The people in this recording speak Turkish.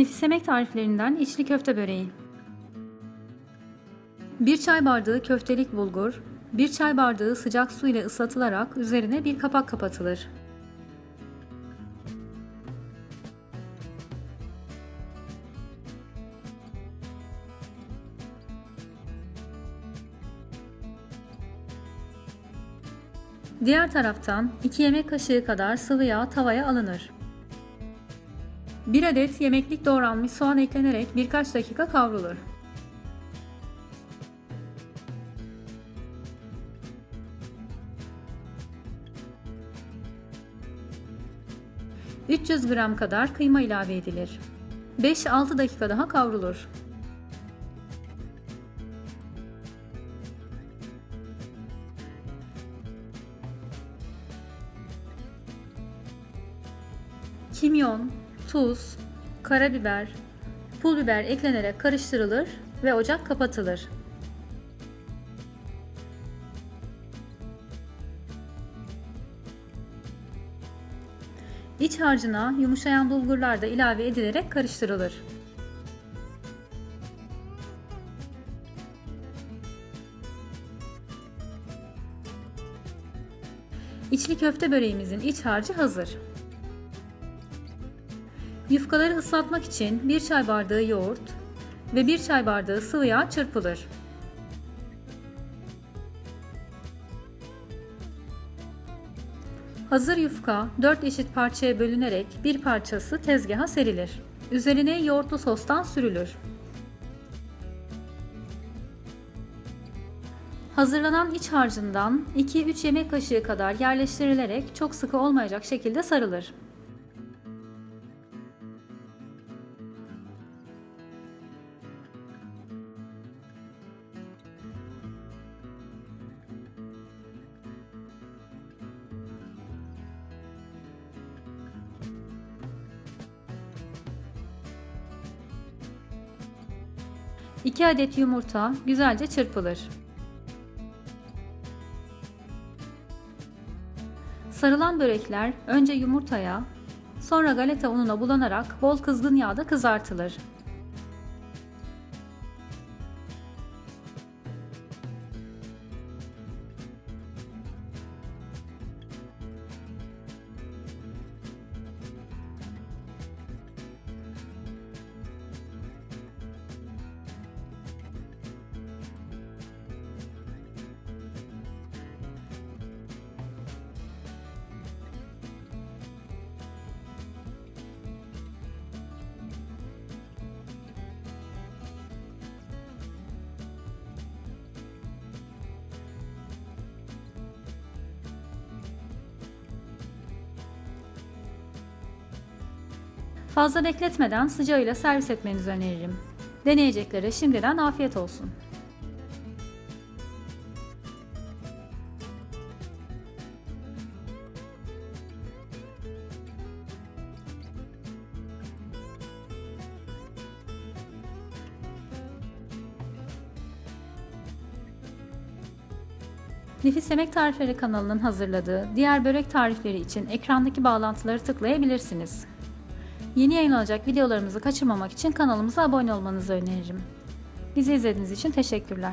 Nefis yemek tariflerinden içli köfte böreği. 1 çay bardağı köftelik bulgur, 1 çay bardağı sıcak su ile ıslatılarak üzerine bir kapak kapatılır. Diğer taraftan 2 yemek kaşığı kadar sıvı yağ tavaya alınır. 1 adet yemeklik doğranmış soğan eklenerek birkaç dakika kavrulur. ...300 gram kadar kıyma ilave edilir. 5-6 dakika daha kavrulur. kimyon, tuz, karabiber, pul biber eklenerek karıştırılır ve ocak kapatılır. İç harcına yumuşayan bulgurlar da ilave edilerek karıştırılır. İçli köfte böreğimizin iç harcı hazır. Yufkaları ıslatmak için 1 çay bardağı yoğurt ve 1 çay bardağı sıvı yağ çırpılır. Hazır yufka 4 eşit parçaya bölünerek bir parçası tezgaha serilir. Üzerine yoğurtlu sostan sürülür. Hazırlanan iç harcından 2-3 yemek kaşığı kadar yerleştirilerek çok sıkı olmayacak şekilde sarılır. İki adet yumurta güzelce çırpılır. Sarılan börekler önce yumurtaya, sonra galeta ununa bulanarak bol kızgın yağda kızartılır. Fazla bekletmeden sıcağıyla servis etmenizi öneririm. Deneyeceklere şimdiden afiyet olsun. Nefis Yemek Tarifleri kanalının hazırladığı diğer börek tarifleri için ekrandaki bağlantıları tıklayabilirsiniz. Yeni yayınlanacak videolarımızı kaçırmamak için kanalımıza abone olmanızı öneririm. Bizi izlediğiniz için teşekkürler.